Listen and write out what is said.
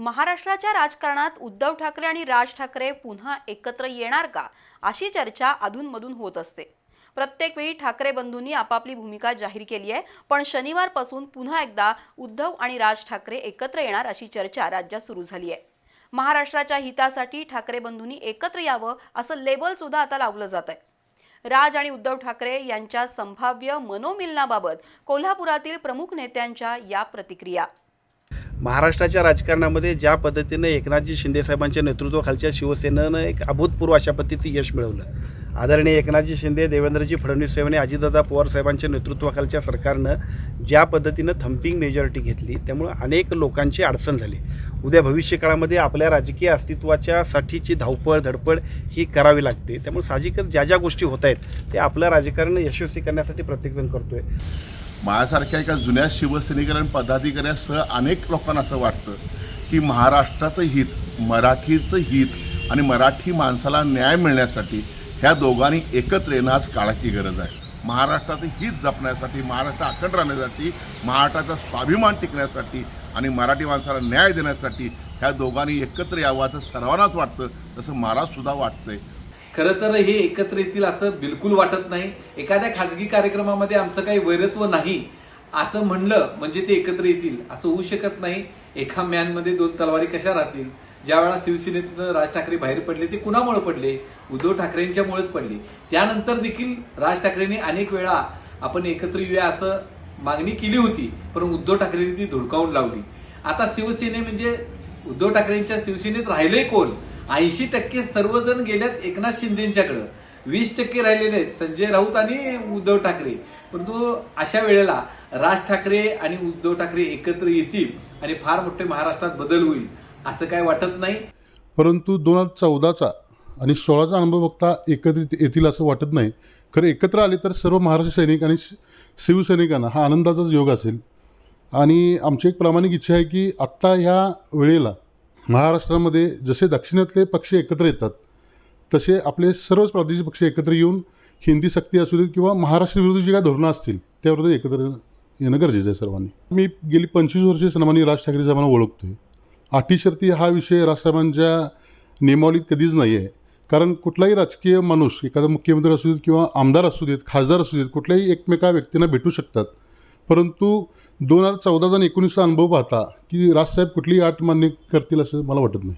महाराष्ट्राच्या राजकारणात उद्धव ठाकरे आणि राज ठाकरे पुन्हा एकत्र येणार का? अशी चर्चा अधूनमधून होत असते. प्रत्येक वेळी ठाकरे बंधूंनी आपापली भूमिका जाहीर केली आहे पण शनिवारपासून पुन्हा एकदा उद्धव आणि राज ठाकरे एकत्र येणार अशी चर्चा राज्यात सुरू झाली आहे. महाराष्ट्राच्या हितासाठी ठाकरे बंधूंनी एकत्र यावं असं लेबल सुद्धा आता लावलं जात आहे. राज आणि उद्धव ठाकरे यांच्या संभाव्य मनोमिलनाबाबत कोल्हापुरातील प्रमुख नेत्यांच्या या प्रतिक्रिया. महाराष्ट्राच्या राजकारणामध्ये ज्या पद्धतीनं एकनाथजी शिंदेसाहेबांच्या नेतृत्वाखालच्या शिवसेनेनं एक अभूतपूर्व अशा पद्धतीचं यश मिळवलं. आदरणीय एकनाथजी शिंदे देवेंद्रजी फडणवीस साहेब आणि अजितदादा पवार साहेबांच्या नेतृत्वाखालच्या सरकारनं ज्या पद्धतीनं थम्पिंग मेजॉरिटी घेतली त्यामुळं अनेक लोकांची अडचण झाली. उद्या भविष्य काळामध्ये आपल्या राजकीय अस्तित्वाच्या साठीची धावपळ धडपड ही करावी लागते. त्यामुळे साहजिकच ज्या ज्या गोष्टी होत आहेत ते आपलं राजकारण यशस्वी करण्यासाठी प्रत्येकजण करतो आहे माझ्यासारख्या एका जुन्या शिवसैनिकांना आणि पदाधिकाऱ्यासह अनेक लोकांना असं वाटतं की महाराष्ट्राचं हित मराठीचं हित आणि मराठी माणसाला न्याय मिळण्यासाठी ह्या दोघांनी एकत्र येणं आज काळाची गरज आहे. महाराष्ट्राचं हित जपण्यासाठी महाराष्ट्र अखंड राहण्यासाठी महाराष्ट्राचा स्वाभिमान टिकण्यासाठी आणि मराठी माणसाला न्याय देण्यासाठी ह्या दोघांनी एकत्र यावं असं सर्वांनाच वाटतं. तसं मला सुद्धा वाटतंय. खरं तर हे एकत्र येतील असं बिलकुल वाटत नाही. एखाद्या खाजगी कार्यक्रमामध्ये आमचं काही वैरत्व नाही असं म्हणलं म्हणजे ते एकत्र येतील असं होऊ शकत नाही. एका मॅनमध्ये दोन तलवारी कशा राहतील? ज्या वेळा शिवसेनेतनं राज ठाकरे बाहेर पडले ते कुणामुळे पडले? उद्धव ठाकरेंच्यामुळेच पडले. त्यानंतर देखील राज ठाकरेंनी अनेक वेळा आपण एकत्र येऊया असं मागणी केली होती पण उद्धव ठाकरेंनी ती धुडकावून लावली. आता शिवसेने म्हणजे उद्धव ठाकरेंच्या शिवसेनेत राहिले कोण? ऐंशी टक्के सर्वजण गेल्यात एकनाथ शिंदेच्याकडं. वीस टक्के राहिलेले आहेत संजय राऊत आणि उद्धव ठाकरे. परंतु अशा वेळेला राज ठाकरे आणि उद्धव ठाकरे एकत्र येतील आणि फार मोठे महाराष्ट्रात बदल होईल असं काय वाटत नाही? परंतु दोन हजार चौदाचा आणि सोळाचा अनुभव बघता एकत्रित येतील असं वाटत नाही. खरं एकत्र आले तर सर्व महाराष्ट्र सैनिक आणि शि- शिवसैनिकांना हा आनंदाचाच योग असेल. आणि आमची एक प्रामाणिक इच्छा आहे की आत्ता ह्या वेळेला महाराष्ट्रामध्ये जसे दक्षिणातले पक्ष एकत्र येतात तसे आपले सर्वच प्रादेशिक पक्ष एकत्र येऊन हिंदी सक्ती असू दे किंवा महाराष्ट्र विरोधी जी काय धोरणं असतील त्याविरुद्ध एकत्र येणं गरजेचं आहे सर्वांनी. मी गेली पंचवीस वर्षे सन्मानी राज ठाकरे साहेबांना ओळखतो आहे शर्ती हा विषय राजसाहेबांच्या नियमावलीत कधीच नाही आहे कारण कुठलाही राजकीय माणूस एखादा मुख्यमंत्री असू देत किंवा आमदार असू देत खासदार असू देत कुठल्याही एकमेका व्यक्तींना भेटू शकतात. परंतु दोन हजार चौदाचा आणि एकोणीसचा अनुभव पाहता की राजसाहेब कुठलीही आठ मान्य करतील असं मला वाटत नाही.